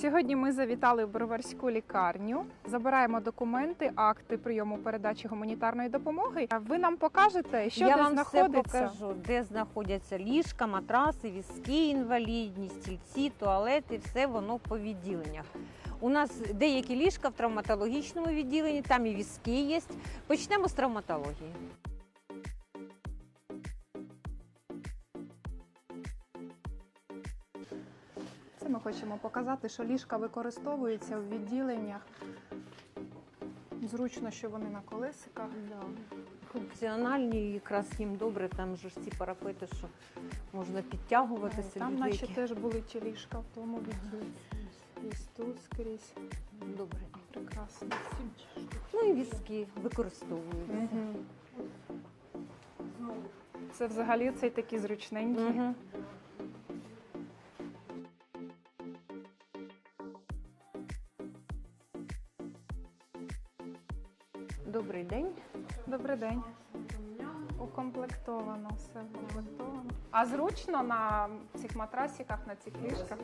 Сьогодні ми завітали в Броварську лікарню. Забираємо документи, акти прийому передачі гуманітарної допомоги. Ви нам покажете, що Я де вам знаходиться? все покажу, де знаходяться ліжка, матраси, візки інвалідні, стільці, туалети, все воно по відділеннях. У нас деякі ліжка в травматологічному відділенні, там і візки є. Почнемо з травматології. Ми хочемо показати, що ліжка використовуються в відділеннях. Зручно, що вони на колесиках. Функціональні, і якраз їм добре, там же ж ці парапети, що можна підтягувати собі. Там, наче теж були ті ліжка в тому відділі. І тут скрізь. Добре. Прекрасно. Ну і візки використовуються. Мгм. Це взагалі цей такі зручненькі. Угу. Добрий день. Добрий день. Укомплектовано, все укомплектовано. А зручно на цих матрасиках, на цих ліжках?